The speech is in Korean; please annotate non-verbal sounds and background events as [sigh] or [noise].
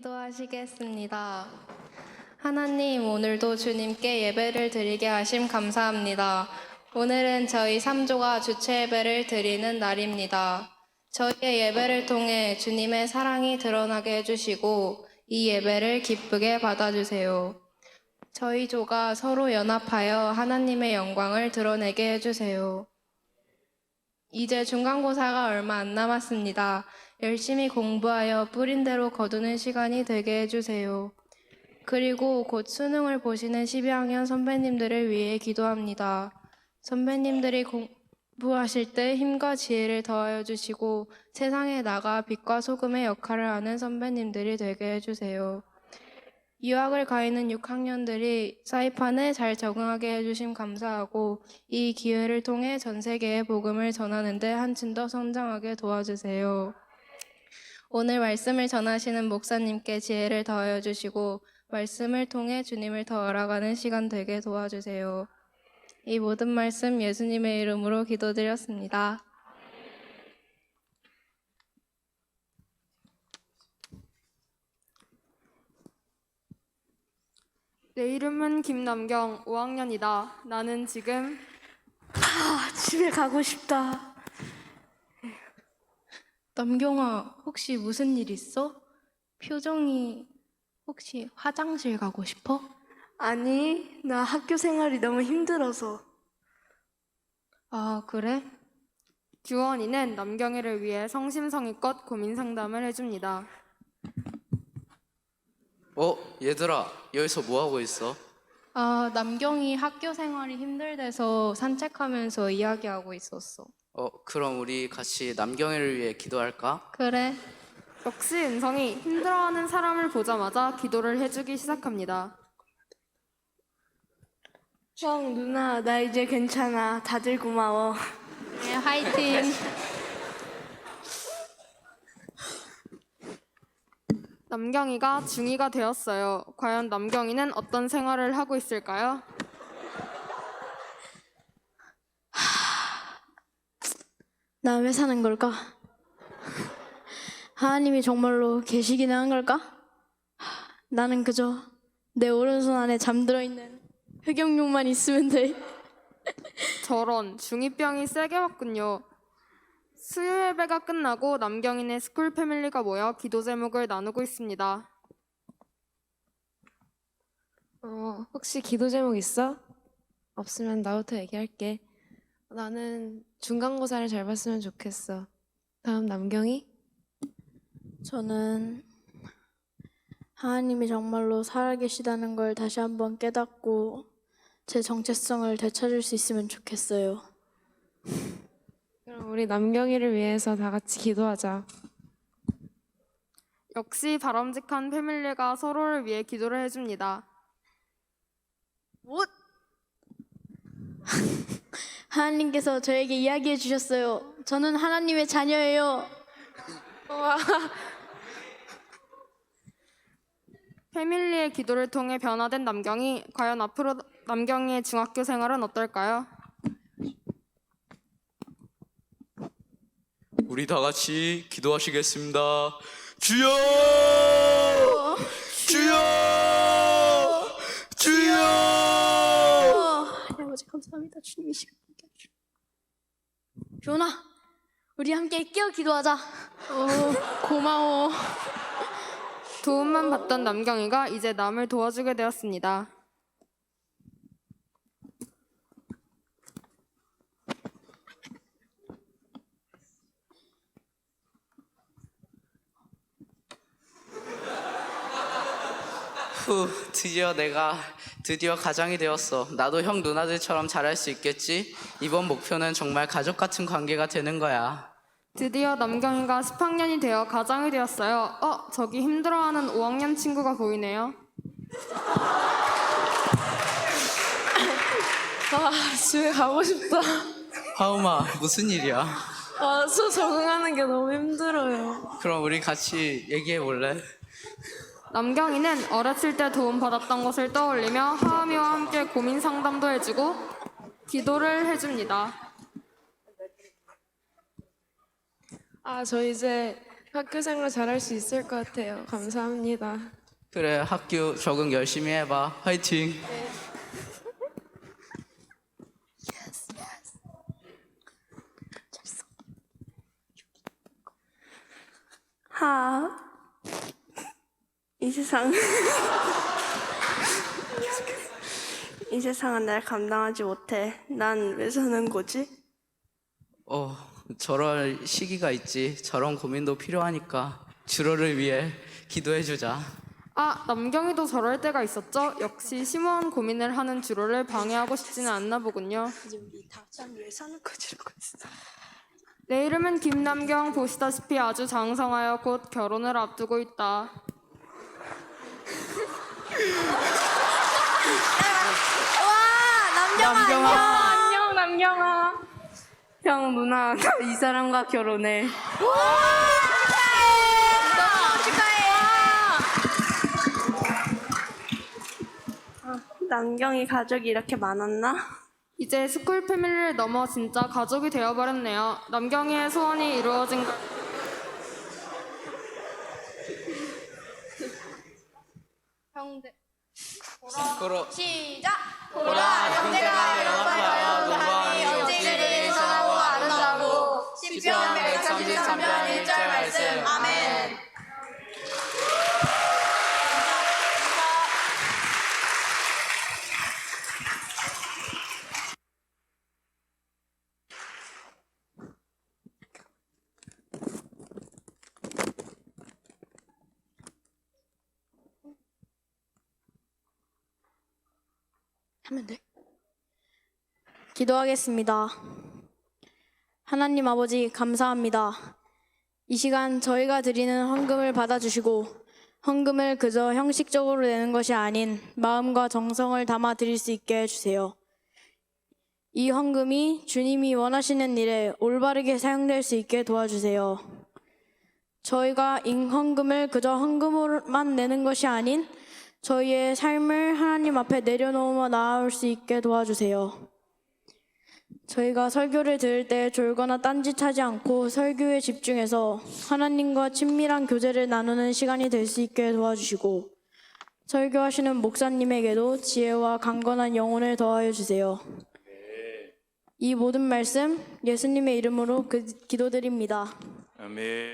기도하시겠습니다. 하나님, 오늘도 주님께 예배를 드리게 하심 감사합니다. 오늘은 저희 3조가 주체 예배를 드리는 날입니다. 저희의 예배를 통해 주님의 사랑이 드러나게 해주시고 이 예배를 기쁘게 받아주세요. 저희 조가 서로 연합하여 하나님의 영광을 드러내게 해주세요. 이제 중간고사가 얼마 안 남았습니다. 열심히 공부하여 뿌린 대로 거두는 시간이 되게 해주세요. 그리고 곧 수능을 보시는 12학년 선배님들을 위해 기도합니다. 선배님들이 공부하실 때 힘과 지혜를 더하여 주시고 세상에 나가 빛과 소금의 역할을 하는 선배님들이 되게 해주세요. 유학을 가 있는 6학년들이 사이판에 잘 적응하게 해주심 감사하고 이 기회를 통해 전 세계에 복음을 전하는데 한층 더 성장하게 도와주세요. 오늘 말씀을 전하시는 목사님께 지혜를 더하여 주시고 말씀을 통해 주님을 더 알아가는 시간 되게 도와주세요. 이 모든 말씀 예수님의 이름으로 기도드렸습니다. 내 이름은 김남경, 5학년이다. 나는 지금 아, 집에 가고 싶다. 남경아, 혹시 무슨 일 있어? 표정이 혹시 화장실 가고 싶어? 아니, 나 학교 생활이 너무 힘들어서. 아, 그래? 규원이는 남경이를 위해 성심성의껏 고민 상담을 해줍니다. 어, 얘들아, 여기서 뭐 하고 있어? 아, 남경이 학교 생활이 힘들대서 산책하면서 이야기하고 있었어. 어, 그럼 우리 같이 남경이를 위해 기도할까? 그래. 역시 은성이 힘들어하는 사람을 보자마자 기도를 해주기 시작합니다. 형, 누나, 나 이제 괜찮아. 다들 고마워. 네, 화이팅. [laughs] 남경이가 중2가 되었어요. 과연 남경이는 어떤 생활을 하고 있을까요? 나 왜 사는 걸까? 하나님이 정말로 계시기는 한 걸까? 나는 그저 내 오른손 안에 잠들어 있는 흑염룡만 있으면 돼. 저런 중2병이 세게 왔군요. 수요 예배가 끝나고 남경이네 스쿨 패밀리가 모여 기도 제목을 나누고 있습니다. 어, 혹시 기도 제목 있어? 없으면 나부터 얘기할게. 나는 중간고사를 잘 봤으면 좋겠어. 다음 남경이? 저는 하나님이 정말로 살아계시다는 걸 다시 한번 깨닫고 제 정체성을 되찾을 수 있으면 좋겠어요. 우리 남경이를 위해서 다 같이 기도하자. 역시 바람직한 패밀리가 서로를 위해 기도를 해줍니다. [laughs] 하나님께서 저에게 이야기해 주셨어요. 저는 하나님의 자녀예요. 패밀리의 기도를 통해 변화된 남경이 과연 앞으로 남경이의 중학교 생활은 어떨까요? 우리 다 같이 기도하시겠습니다. 주여! 주여! 주여! 아버지 감사합니다. 주님이 시간 함께 해주시고. 조나, 우리 함께 끼어 기도하자. 고마워. 도움만 받던 남경이가 이제 남을 도와주게 되었습니다. 후, 드디어 내가 드디어 가장이 되었어. 나도 형 누나들처럼 잘할 수 있겠지? 이번 목표는 정말 가족 같은 관계가 되는 거야. 드디어 남경이가 10학년이 되어 가장이 되었어요. 어, 저기 힘들어하는 5학년 친구가 보이네요. 아, 집에 가고 싶다. 하우마, 무슨 일이야? 아, 수 적응하는 게 너무 힘들어요. 그럼 우리 같이 얘기해 볼래? 남경이는 어렸을 때 도움받았던 것을 떠올리며 하은이와 함께 고민 상담도 해주고 기도를 해줍니다. 아, 저 이제 학교 생활 잘할 수 있을 것 같아요. 감사합니다. 그래 학교 적응 열심히 해봐 화이팅 하. 이 세상. 이 세상은 날 감당하지 못해. 난 왜 사는 거지? 어 저럴 시기가 있지 저런 고민도 필요하니까 주로를 위해 기도해주자 아, 남경이도 저럴 때가 있었죠? 역시 심오한 고민을 하는 주로를 방해하고 싶지는 않나 보군요. 난왜 사는 거지? 이러고 있어. 내 이름은 김남경 보시다시피 아주 장성하여 곧 결혼을 앞두고 있다. 안녕 남경아. 형 누나 나 이 사람과 결혼해. 남경이 가족이 이렇게 많았나? 이제 스쿨 패밀리를 넘어 진짜 가족이 되어버렸네요. 남경이의 소원이 이루어진 것. 형들. 그러 시작. 보라 형제가 연합하여 농구하니 어찌 선하고 아름다고 시편 133편 1절 말씀 아멘 하면 돼. 기도하겠습니다. 하나님 아버지 감사합니다. 이 시간 저희가 드리는 헌금을 받아주시고 헌금을 그저 형식적으로 내는 것이 아닌 마음과 정성을 담아 드릴 수 있게 해주세요. 이 헌금이 주님이 원하시는 일에 올바르게 사용될 수 있게 도와주세요. 저희가 이 헌금을 그저 헌금으로만 내는 것이 아닌 저희의 삶을 하나님 앞에 내려놓으며 나아올 수 있게 도와주세요. 저희가 설교를 들을 때 졸거나 딴짓하지 않고 설교에 집중해서 하나님과 친밀한 교제를 나누는 시간이 될 수 있게 도와주시고 설교하시는 목사님에게도 지혜와 강건한 영혼을 더하여 주세요. 이 모든 말씀 예수님의 이름으로 그- 기도드립니다. 아멘.